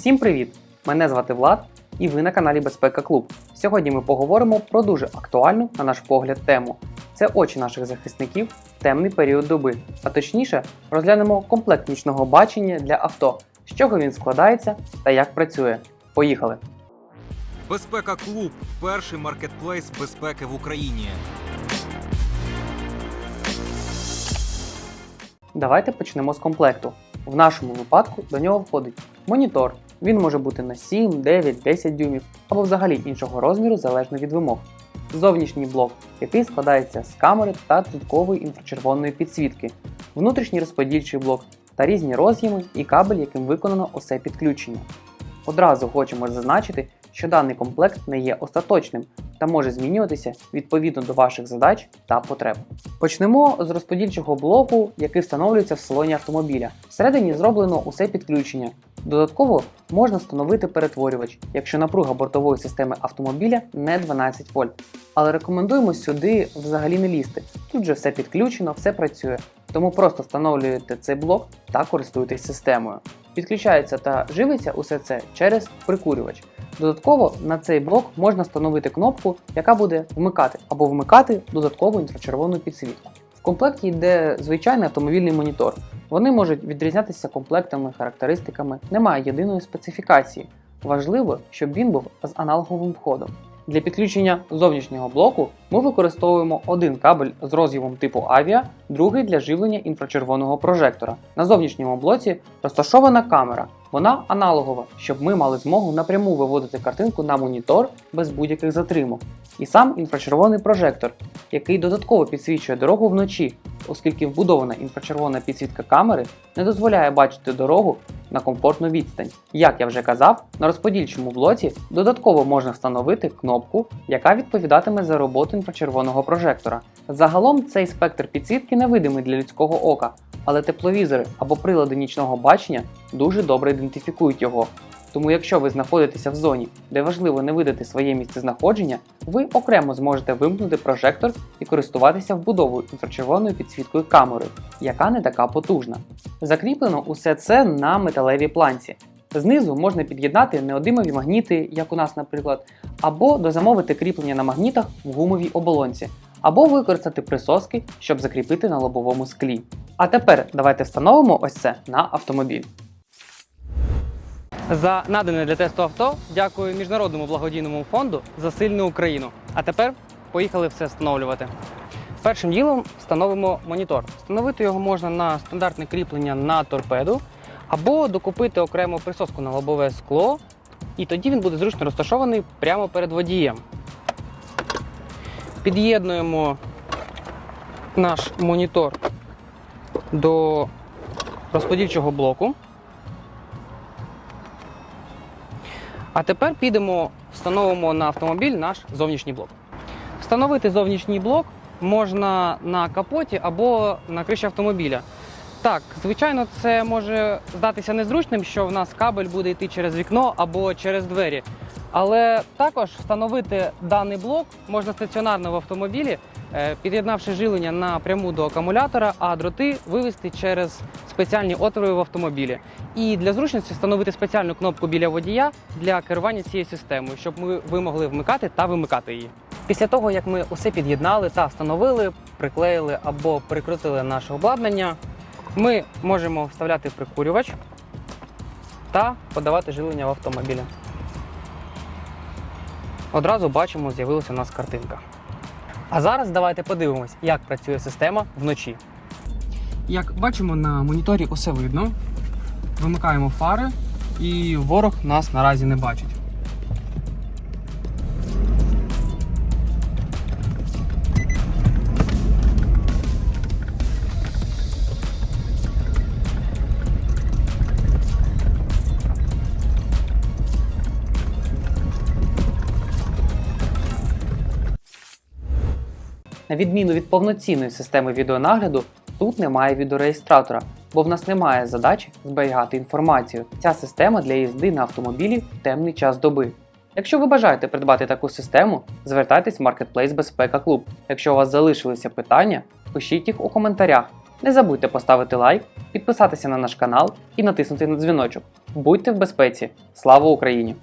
Всім привіт! Мене звати Влад і ви на каналі Безпека Клуб. Сьогодні ми поговоримо про дуже актуальну, на наш погляд, тему. Це очі наших захисників в темний період доби. А точніше, розглянемо комплект нічного бачення для авто, з чого він складається та як працює. Поїхали! Безпека Клуб перший маркетплейс безпеки в Україні. Давайте почнемо з комплекту. В нашому випадку до нього входить монітор. Він може бути на 7, 9, 10 дюймів або взагалі іншого розміру залежно від вимог. Зовнішній блок, який складається з камери та додаткової інфрачервоної підсвітки, внутрішній розподільчий блок та різні роз'єми і кабель, яким виконано усе підключення. Одразу хочемо зазначити, що даний комплект не є остаточним та може змінюватися відповідно до ваших задач та потреб. Почнемо з розподільчого блоку, який встановлюється в салоні автомобіля. Всередині зроблено усе підключення. Додатково можна встановити перетворювач, якщо напруга бортової системи автомобіля не 12 вольт. Але рекомендуємо сюди взагалі не лізти. Тут же все підключено, все працює. Тому просто встановлюєте цей блок та користуєтесь системою. Підключається та живиться усе це через прикурювач. Додатково на цей блок можна встановити кнопку, яка буде вмикати або вмикати додаткову інфрачервону підсвітку. В комплекті йде звичайний автомобільний монітор. Вони можуть відрізнятися комплектами, характеристиками, немає єдиної специфікації. Важливо, щоб він був з аналоговим входом. Для підключення зовнішнього блоку ми використовуємо один кабель з роз'ємом типу авіа, другий для живлення інфрачервоного прожектора. На зовнішньому блоці розташована камера. Вона аналогова, щоб ми мали змогу напряму виводити картинку на монітор без будь-яких затримок. І сам інфрачервоний прожектор, який додатково підсвічує дорогу вночі, оскільки вбудована інфрачервона підсвітка камери не дозволяє бачити дорогу на комфортну відстань. Як я вже казав, на розподільчому блоці додатково можна встановити кнопку, яка відповідатиме за роботу інфрачервоного прожектора. Загалом цей спектр підсвітки невидимий для людського ока, але тепловізори або прилади нічного бачення дуже добре ідентифікують його. Тому якщо ви знаходитеся в зоні, де важливо не видати своє місцезнаходження, ви окремо зможете вимкнути прожектор і користуватися вбудовою інфрачервоною підсвіткою камерою, яка не така потужна. Закріплено усе це на металевій планці. Знизу можна під'єднати неодимові магніти, як у нас, наприклад, або дозамовити кріплення на магнітах в гумовій оболонці, або використати присоски, щоб закріпити на лобовому склі. А тепер давайте встановимо ось це на автомобіль. За надане для тесту авто дякую міжнародному благодійному фонду за сильну Україну. А тепер поїхали все встановлювати. Першим ділом встановимо монітор. Встановити його можна на стандартне кріплення на торпеду або докупити окрему присоску на лобове скло, і тоді він буде зручно розташований прямо перед водієм. Під'єднуємо наш монітор до розподільчого блоку. А тепер підемо, встановимо на автомобіль наш зовнішній блок. Встановити зовнішній блок можна на капоті або на криші автомобіля. Так, звичайно, це може здатися незручним, що в нас кабель буде йти через вікно або через двері. Але також встановити даний блок можна стаціонарно в автомобілі, під'єднавши жилення напряму до акумулятора, а дроти вивести через спеціальні отвори в автомобілі. І для зручності встановити спеціальну кнопку біля водія для керування цією системою, щоб ми ви могли вмикати та вимикати її. Після того, як ми усе під'єднали та встановили, приклеїли або прикрутили наше обладнання, ми можемо вставляти прикурювач та подавати жилення в автомобілі. Одразу бачимо, з'явилася у нас картинка. А зараз давайте подивимось, як працює система вночі. Як бачимо, на моніторі усе видно. Вимикаємо фари і ворог нас наразі не бачить. На відміну від повноцінної системи відеонагляду, тут немає відеореєстратора, бо в нас немає задачі зберігати інформацію. Ця система для їзди на автомобілі в темний час доби. Якщо ви бажаєте придбати таку систему, звертайтесь в Marketplace Безпека Клуб. Якщо у вас залишилися питання, пишіть їх у коментарях. Не забудьте поставити лайк, підписатися на наш канал і натиснути на дзвіночок. Будьте в безпеці! Слава Україні!